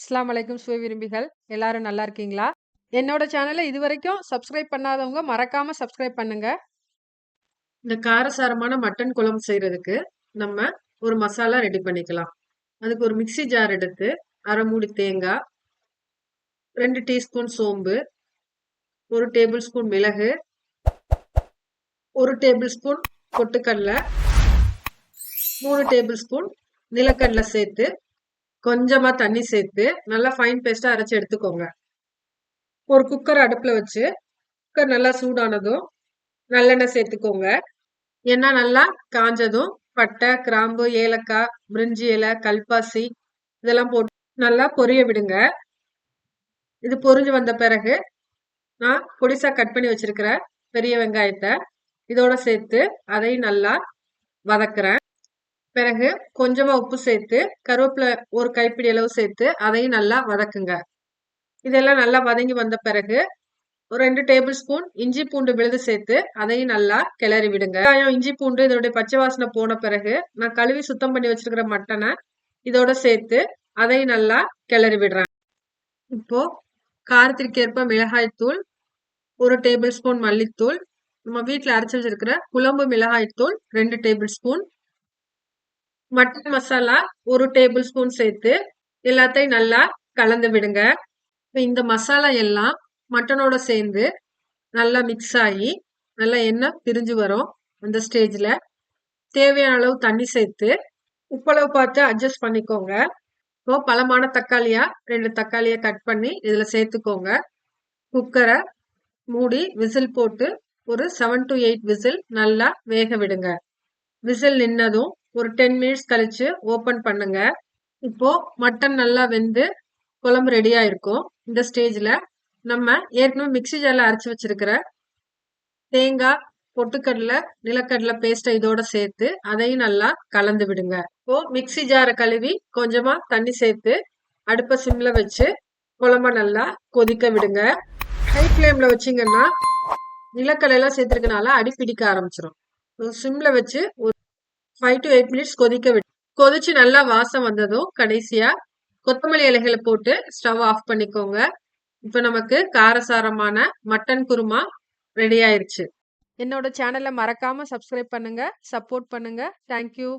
இஸ்லாம் அலைக்கும் சுவை விரும்பிகள் எல்லாரும் நல்லா இருக்கீங்களா? என்னோட சேனல இதுவரைக்கும் சப்ஸ்கிரைப் பண்ணாதவங்க மறக்காம சப்ஸ்கிரைப் பண்ணுங்க. இந்த காரசாரமான மட்டன் குழம்பு செய்யறதுக்கு நம்ம ஒரு மசாலா ரெடி பண்ணிக்கலாம். அதுக்கு ஒரு மிக்ஸி ஜார் எடுத்து அரை மூடி தேங்காய், ரெண்டு டீஸ்பூன் சோம்பு, ஒரு டேபிள் ஸ்பூன் மிளகு, ஒரு டேபிள் ஸ்பூன் கொட்டுக்கடலை மூணு டேபிள் ஸ்பூன் நிலக்கடலை சேர்த்து கொஞ்சமா தண்ணி சேர்த்து நல்லா ஃபைன் பேஸ்டா அரைச்சி எடுத்துக்கோங்க. ஒரு குக்கர் அடுப்புல வச்சு குக்கர் நல்லா சூடானதும் நல்லெண்ணெய் சேர்த்துக்கோங்க. எண்ணெய் நல்லா காஞ்சதும் பட்டை, கிராம்பு, ஏலக்காய், பிரிஞ்சி இலை, கல்பாசி இதெல்லாம் போட்டு நல்லா பொரிய விடுங்க. இது பொரிஞ்சு வந்த பிறகு நான் பொடிசா கட் பண்ணி வச்சிருக்கிற பெரிய வெங்காயத்தை இதோட சேர்த்து அதையும் நல்லா வதக்குறேன். பிறகு கொஞ்சமா உப்பு சேர்த்து கருவேப்பிலை ஒரு கைப்பிடி அளவு சேர்த்து அதையும் நல்லா வதக்குங்க. இதெல்லாம் நல்லா வதங்கி வந்த பிறகு ஒரு ரெண்டு டேபிள் ஸ்பூன் இஞ்சி பூண்டு விழுது சேர்த்து அதையும் நல்லா கிளறி விடுங்க. வெங்காயம், இஞ்சி பூண்டு இதனுடைய பச்சை வாசனை போன பிறகு நான் கழுவி சுத்தம் பண்ணி வச்சிருக்கிற மட்டனை இதோட சேர்த்து அதையும் நல்லா கிளறி விடுறேன். இப்போ காரத்திற்கேற்ப மிளகாய் தூள், 1 டேபிள் ஸ்பூன் மல்லித்தூள், நம்ம வீட்டில் அரைச்சி வச்சிருக்கிற குழம்பு மிளகாய் தூள் 2 டேபிள் ஸ்பூன், மட்டன் மசாலா ஒரு டேபிள் ஸ்பூன் சேர்த்து எல்லாத்தையும் நல்லா கலந்து விடுங்க. இந்த மசாலா எல்லாம் மட்டனோட சேர்ந்து நல்லா மிக்ஸ் ஆகி நல்லா எண்ணெய் பிரிஞ்சு வரும். அந்த ஸ்டேஜில் தேவையான அளவு தண்ணி சேர்த்து உப்பளவு பார்த்து அட்ஜஸ்ட் பண்ணிக்கோங்க. இப்போ பழமான தக்காளியாக ரெண்டு தக்காளியை கட் பண்ணி இதில் சேர்த்துக்கோங்க. குக்கரை மூடி விசில் போட்டு ஒரு செவன் டு எயிட் விசில் நல்லா வேக விடுங்க. விசில் நின்னதும் ஒரு 10 மினிட்ஸ் கழிச்சு ஓப்பன் பண்ணுங்க. இப்போ மட்டன் நல்லா வெந்து குழம்பு ரெடியா இருக்கும். இந்த ஸ்டேஜ்ல நம்ம ஏற்கனவே மிக்ஸி ஜாரில் அரைச்சி வச்சிருக்கிற தேங்காய், பொட்டுக்கடலை, நிலக்கடலை பேஸ்ட்டை இதோட சேர்த்து அதையும் நல்லா கலந்து விடுங்க. இப்போ மிக்ஸி ஜார கழுவி கொஞ்சமா தண்ணி சேர்த்து அடுப்ப சிம்ல வச்சு குழம்ப நல்லா கொதிக்க விடுங்க. ஹை ஃப்ளேம்ல வச்சீங்கன்னா நிலக்கடலை சேர்த்துருக்கனால அடி பிடிக்க ஆரம்பிச்சிடும் சிம்ல வச்சு ஃபைவ் டு எயிட் மினிட்ஸ் கொதிக்க விடு. கொதிச்சு நல்லா வாசம் வந்ததும் கடைசியா கொத்தமல்லி இலைகளை போட்டு ஸ்டவ் ஆஃப் பண்ணிக்கோங்க. இப்போ நமக்கு காரசாரமான மட்டன் குருமா ரெடி ஆயிருச்சு. என்னோட சேனலை மறக்காம சப்ஸ்கிரைப் பண்ணுங்க, சப்போர்ட் பண்ணுங்க. Thank you.